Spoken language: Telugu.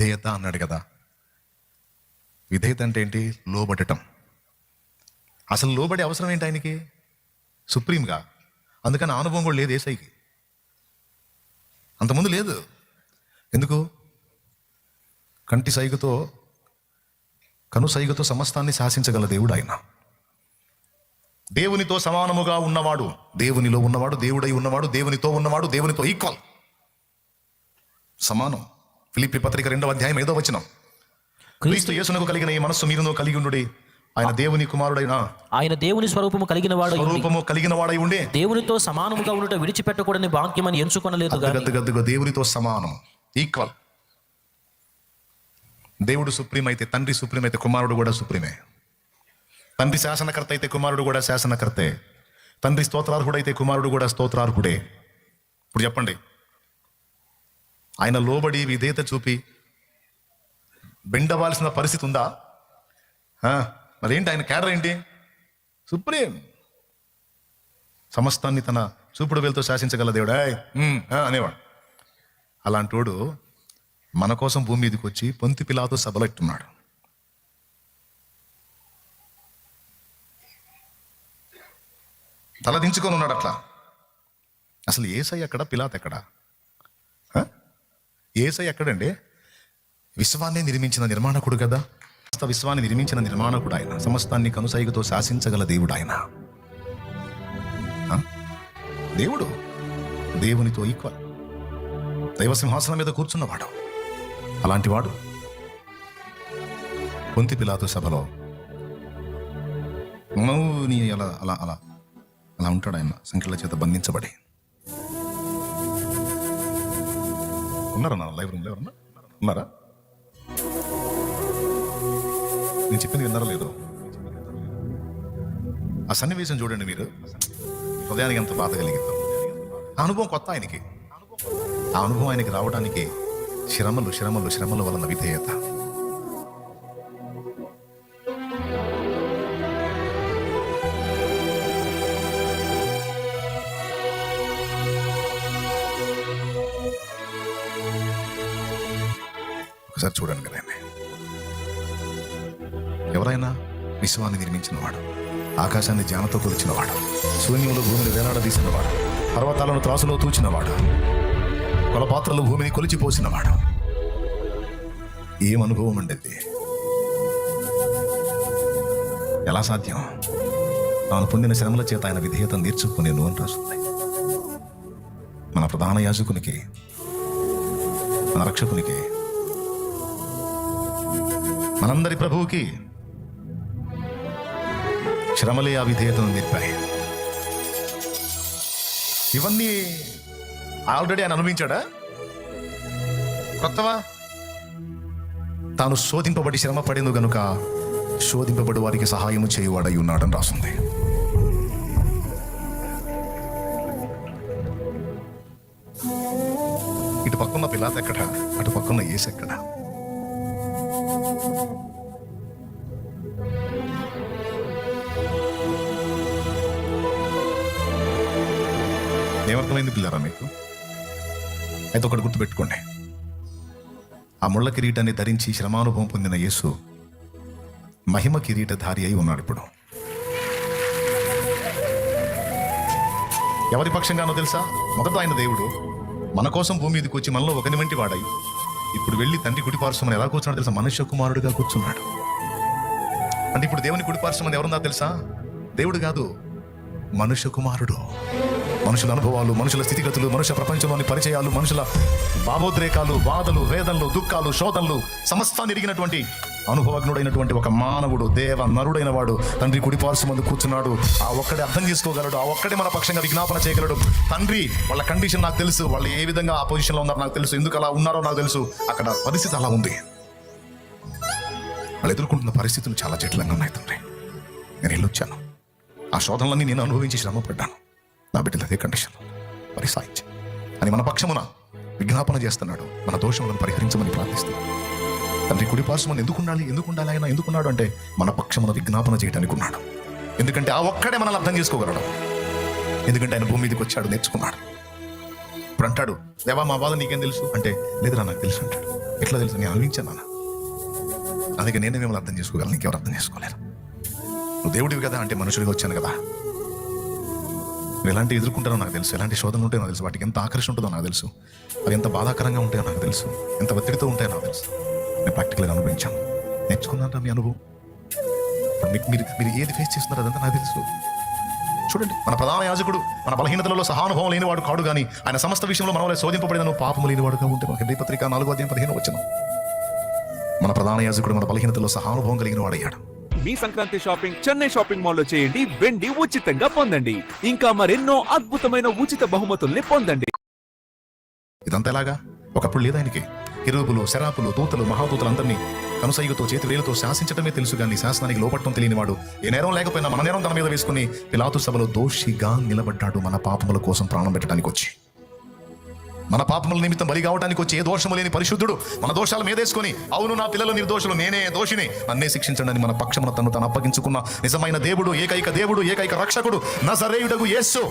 విధేయత అన్నాడు కదా. విధేయత అంటే ఏంటి? లోబడటం. అసలు లోబడే అవసరం ఏంటి ఆయనకి? సుప్రీంగా. అందుకని అనుభవం కూడా లేదు ఏసైకి. అంతకుముందు లేదు. ఎందుకు? కంటి సైగతో కను సైగతో సమస్తాన్ని శాసించగల దేవుడు ఆయన. దేవునితో సమానముగా ఉన్నవాడు దేవునిలో ఉన్నవాడు దేవుడై ఉన్నవాడు దేవునితో ఉన్నవాడు దేవునితో ఈక్వల్ సమానం. ఫిలిప్పి పత్రిక రెండవ అధ్యాయం ఏదో వచనం. క్రీస్తు యేసునకు కలిగిన ఈ మనస్సు మీరును కలిగి ఉండుడి. ఆయన దేవుని కుమారుడైన. ఆయన దేవుని స్వరూపము కలిగిన వాడు స్వరూపము కలిగిన వాడై ఉండే. దేవునితో సమానముగా ఉండుట విడిచిపెట్టకూడని భాగ్యమని ఎంచుకొనలేదు గాని. గద్దు గద్దుగా దేవునితో సమానం ఈక్వల్ దేవుడు సుప్రీం అయితే తండ్రి సుప్రీం అయితే కుమారుడు కూడా సుప్రీమే. తండ్రి శాసనకర్త అయితే కుమారుడు కూడా శాసనకర్తే. తండ్రి స్తోత్రార్హుడైతే కుమారుడు కూడా స్తోత్రార్హుడే. ఇప్పుడు చెప్పండి. ఆయన లోబడి విధేయత చూపి బెండవాల్సిన పరిస్థితి ఉందా? మరేంటి ఆయన కేడర్ ఏంటి? సుప్రీం. సమస్తాన్ని తన చూపుడు వేలుతో శాసించగల దేవుడా? అనేవాడు. అలాంటోడు మన కోసం భూమి మీదకి వచ్చి పొంతి పిలాతో సభలెట్టున్నాడు. తల దించుకొని ఉన్నాడు అట్లా అసలు ఏసై ఎక్కడ? పిలాత్ ఎక్కడ? ఏసై ఎక్కడండి? విశ్వాన్ని నిర్మించిన నిర్మాణకుడు కదా. సమస్త విశ్వాన్ని నిర్మించిన నిర్మాణకుడు ఆయన. సమస్తాన్ని కనుసైగతో శాసించగల దేవుడు ఆయన. ఆ? దేవుడు దేవునితో ఈక్వల్ దైవ సింహాసనం మీద కూర్చున్నవాడు. అలాంటివాడు పొంతి పిలాతు సభలో మౌని అలా అలా అలా అలా ఉంటాడు ఆయన. సంఖ్యల చేత బంధించబడి. ఉన్నారా నా లైవ్ రూమ్లో ఎవరన్నా? ఉన్నారా? నేను చెప్పింది విన్నారా లేదు? ఆ సన్నివేశం చూడండి మీరు. హృదయానికి ఎంత బాధ కలిగిందో ఆ అనుభవం కొత్త ఆయనకి. ఆ అనుభవం ఆయనకి రావడానికి శ్రమలు శ్రమలు శ్రమల వలన విధేయత. ఒకసారి చూడండి కదా ఎవరైనా విశ్వాన్ని నిర్మించినవాడు ఆకాశాన్ని జ్ఞానతో కొలిచినవాడు శూన్యంలో భూమిని వేలాడదీసినవాడు పర్వతాలను త్రాసులో తూచినవాడు కొలపాత్రలు భూమిని కొలిచిపోసినవాడు. ఏం అనుభవం ఉండేది ఎలా సాధ్యం? తాను పొందిన శ్రమల చేత ఆయన విధేయత నేర్చుకునేను అని రాస్తుంది. మన ప్రధాన యాజకునికి మన రక్షకునికి మనందరి ప్రభువుకి శ్రమలే ఆ విధేయతను నేర్పాయి. ఇవన్నీ ఆల్రెడీ ఆయన అనుభవించాడా? కొత్తవా? తాను శోధింపబడి శ్రమ పడింది గనుక శోధింపబడి వారికి సహాయం చేయువాడై ఉన్నాడని రాస్తుంది ఇటు పక్కన పిల్లాత ఎక్కడ? అటు పక్కన్న ఏసు అర్థమైంది పిల్లరా మీకు? అయితే ఒకటి గుర్తుపెట్టుకోండి. ఆ ముళ్ళ కిరీటాన్ని ధరించి శ్రమానుభవం పొందిన యేసు మహిమ కిరీటధారి అయి ఉన్నాడు ఇప్పుడు. ఎవరి పక్షంగానో తెలుసా? మొదట ఆయన దేవుడు మన కోసం భూమి మీదకి వచ్చి మనలో ఒకని వంటి వాడై ఇప్పుడు వెళ్ళి తండ్రి కుడిపార్శ్వమని ఎలా కూర్చున్నాడు తెలుసా? మనుష్య కుమారుడుగా కూర్చున్నాడు. అంటే ఇప్పుడు దేవుని కుడిపార్శ్వమని ఎవరున్నా తెలుసా? దేవుడు కాదు మనుష్య కుమారుడు. మనుషుల అనుభవాలు మనుషుల స్థితిగతులు మనుష్య ప్రపంచంలోని పరిచయాలు మనుషుల భావోద్రేకాలు బాధలు వేదనలు దుఃఖాలు శోధనలు సమస్తాన్ని ఎరిగినటువంటి అనుభవజ్ఞుడైనటువంటి ఒక మానవుడు దేవ నరుడైన వాడు. తండ్రి కుడిపార్సు ముందు కూర్చున్నాడు. ఆ ఒక్కడే అర్థం చేసుకోగలడు ఆ ఒక్కడే మన పక్షంగా విజ్ఞాపన చేయగలడు. తండ్రి వాళ్ళ కండిషన్ నాకు తెలుసు వాళ్ళు ఏ విధంగా ఆ పొజిషన్లో ఉన్నారో నాకు తెలుసు ఎందుకు అలా ఉన్నారో నాకు తెలుసు. అక్కడ పరిస్థితి అలా ఉంది. వాళ్ళు ఎదుర్కొంటున్న పరిస్థితులు చాలా జటిలంగా ఉన్నాయి తండ్రి. నేను వెళ్ళొచ్చాను ఆ శోధనలన్నీ నేను అనుభవించి శ్రమపడ్డాను. నా బిడ్డలు అదే కండిషన్. మరి సాయించి అని మన పక్షమున విజ్ఞాపన చేస్తున్నాడు. మన దోషములను పరిహరించమని ప్రార్థిస్తున్నాడు. తండ్రి కుడి పార్శ్వమని ఎందుకు ఉండాలి ఎందుకు ఉండాలి ఆయన? ఎందుకున్నాడు అంటే మన పక్షమున విజ్ఞాపన చేయడానికి ఉన్నాడు. ఎందుకంటే ఆ ఒక్కడే మనల్ని అర్థం చేసుకోగలడు. ఎందుకంటే ఆయన భూమి మీదకి వచ్చాడు నేర్చుకున్నాడు. ఇప్పుడు అంటాడు దేవా మా బాధ నీకేం తెలుసు? అంటే లేదురా నాకు తెలుసు అంటాడు. ఎట్లా తెలుసు? నేను అనుభవించాను నాన్న. అందుకే నేనే మిమ్మల్ని అర్థం చేసుకోగలను నీకెవరు అర్థం చేసుకోలేరు. నువ్వు దేవుడివి కదా అంటే మనుషుడిగా వచ్చాను కదా. ఎలాంటి ఎదుర్కొంటారో నాకు తెలుసు. ఎలాంటి శోధనలు ఉంటాయో నాకు తెలుసు. వాటికి ఎంత ఆకర్షణ ఉంటుందో నాకు తెలుసు. అవి ఎంత బాధాకరంగా ఉంటాయో నాకు తెలుసు. ఎంత ఒత్తిడితో ఉంటాయో నాకు తెలుసు. నేను ప్రాక్టికల్గా అనుభవించాను. నేర్చుకున్నాను మీ అనుభవం. మీరు మీరు ఏది ఫేస్ చేస్తున్నారు అదంతా నాకు తెలుసు. చూడండి మన ప్రధాన యాజకుడు మన బలహీనతలలో సహానుభవం లేనివాడు కాడు కానీ ఆయన సమస్త విషయంలో మన శోధింపబడినను పాపము లేనివాడుగా ఉంటే మన హృదయ పత్రిక నాలుగో అధ్యాయం పదిహేను వచ్చిన మన ప్రధాన యాజకుడు మన బలహీనతలో సహానుభవం కలిగిన వాడయ్యాడు. మీ సంక్రాంతి షాపింగ్ చెన్నై షాపింగ్ మాల్లో చేయండి వెండి ఉచితంగా పొందండి. ఇంకా మరెన్నో అద్భుతమైన ఉచిత బహుమతుల్ని పొందండి. ఇదంతా ఎలాగా? ఒకప్పుడు లేదు ఆయనకి? హిరోపులు శరాపులు దూతలు మహాదూతలందరినీ కనుసైగుతో చేతి వేలుతో శాసించటమే తెలుసు కానీ శాసనానికి లోపట్టం తెలియనివాడు. ఏ నేరం లేకపోయినా మన నేరం తన మీద వేసుకుని పిలాతు సభలో దోషిగా నిలబడ్డాడు మన పాపముల కోసం ప్రాణం పెట్టడానికి వచ్చి మన పాపముల నిమిత్తం బలి కావడానికి వచ్చి ఏ దోషము లేని పరిశుద్ధుడు మన దోషాలు మీదేసుకొని అవును నా పిల్లలు నిర్దోషులు నేనే దోషిని. నన్నే శిక్షించండి మన పక్షమున తను తను అప్పగించుకున్న నిజమైన దేవుడు ఏకైక దేవుడు ఏకైక రక్షకుడు నజరేయుడగు యేసు.